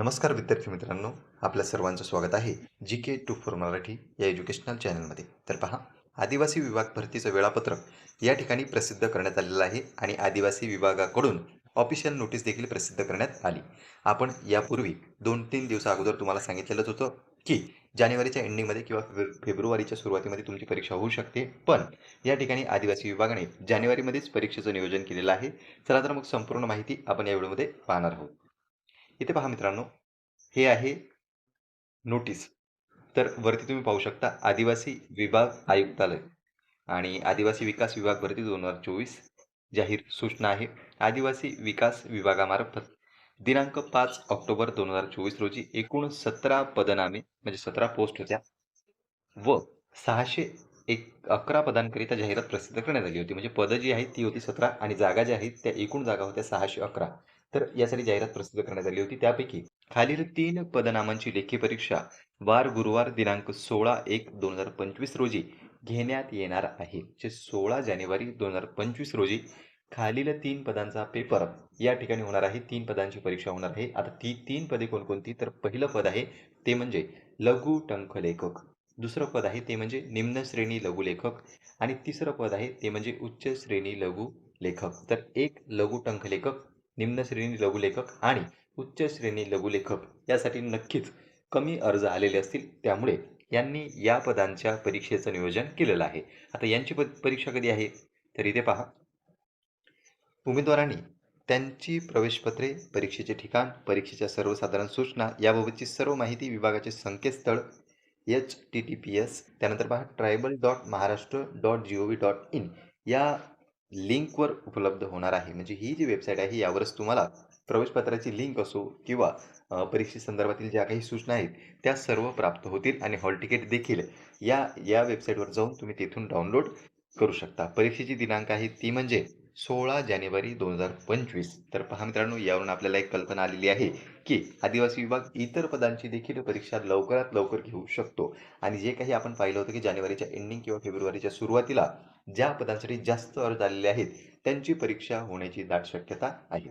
नमस्कार विद्यार्थी मित्रांनो आपल्या सर्वांचं स्वागत आहे G K two four Marathi या एज्युकेशनल चॅनलमध्ये. तर पहा आदिवासी विभाग भरतीचं वेळापत्रक या ठिकाणी प्रसिद्ध करण्यात आलेलं आहे आणि आदिवासी विभागाकडून ऑफिशियल नोटीस देखील प्रसिद्ध करण्यात आली. आपण यापूर्वी दोन तीन दिवसा अगोदर तुम्हाला सांगितलेलंच होतं की जानेवारीच्या एंडिंगमध्ये किंवा फेब्रुवारीच्या सुरुवातीमध्ये तुमची परीक्षा होऊ शकते. पण या ठिकाणी आदिवासी विभागाने जानेवारीमध्येच परीक्षेचं नियोजन केलेलं आहे. चला तर मग संपूर्ण माहिती आपण या व्हिडिओमध्ये पाहणार आहोत. इथे पहा मित्रांनो हे आहे नोटीस तर वरती तुम्ही पाहू शकता आदिवासी विभाग आयुक्तालय आणि आदिवासी विकास विभाग भरती दोन हजार चोवीस जाहीर सूचना आहे. आदिवासी विकास विभागामार्फत दिनांक पाच ऑक्टोबर दोन हजार चोवीस रोजी एकूण सतरा पदनामे म्हणजे सतरा पोस्ट होत्या व सहाशे एक अकरा पदांकरिता जाहिरात प्रसिद्ध करण्यात आली होती. म्हणजे पदं जी आहेत ती होती सतरा आणि जागा ज्या आहेत त्या एकूण जागा होत्या सहाशे अकरा. तर यासाठी जाहिरात प्रसिद्ध करण्यात आली होती. त्यापैकी खालील तीन पदनामांची लेखी परीक्षा वार गुरुवार दिनांक सोळा एक दोन हजार पंचवीस रोजी घेण्यात येणार आहे. जे सोळा जानेवारी दोन हजार पंचवीस रोजी खालील तीन पदांचा पेपर या ठिकाणी होणार आहे. तीन पदांची परीक्षा होणार आहे. आता ती तीन पदे कोणकोणती? तर पहिलं पद आहे ते म्हणजे लघु टंक लेखक. दुसरं पद आहे ते म्हणजे निम्न श्रेणी लघु लेखक. आणि तिसरं पद आहे ते म्हणजे उच्च श्रेणी लघु लेखक. तर एक लघु टंक लेखक निम्न श्रेणी लघुलेखक आणि उच्च श्रेणी लघुलेखक यासाठी नक्कीच कमी अर्ज आलेले असतील. त्यामुळे यांनी या पदांच्या परीक्षेचं नियोजन केलेलं आहे. आता यांची प परीक्षा कधी आहे? तर इथे पहा. उमेदवारांनी त्यांची प्रवेशपत्रे परीक्षेचे ठिकाण परीक्षेच्या सर्वसाधारण सूचना याबाबतची सर्व माहिती विभागाचे संकेतस्थळ H T T P S त्यानंतर पहा tribal dot Maharashtra dot G O V dot in या लिंकवर उपलब्ध होणार आहे. म्हणजे ही जी वेबसाईट आहे यावरच तुम्हाला प्रवेशपत्राची लिंक असो किंवा परीक्षेसंदर्भातील ज्या काही सूचना आहेत त्या सर्व प्राप्त होतील आणि हॉल तिकीट देखील या या वेबसाईटवर जाऊन तुम्ही तिथून डाउनलोड करू शकता. परीक्षेची दिनांक आहे ती म्हणजे सोळा जानेवारी दोन हजार पंचवीस. तर पहा मित्रांनो यावरून आपल्याला एक कल्पना आलेली आहे की आदिवासी विभाग इतर पदांची देखील परीक्षा लवकरात लवकर घेऊ शकतो. आणि जे काही आपण पाहिलं होतं की जानेवारीच्या एंडिंग किंवा फेब्रुवारीच्या सुरुवातीला ज्या पदासाठी जास्त अर्ज आलेले आहेत त्यांची परीक्षा होण्याची दाट शक्यता आहे.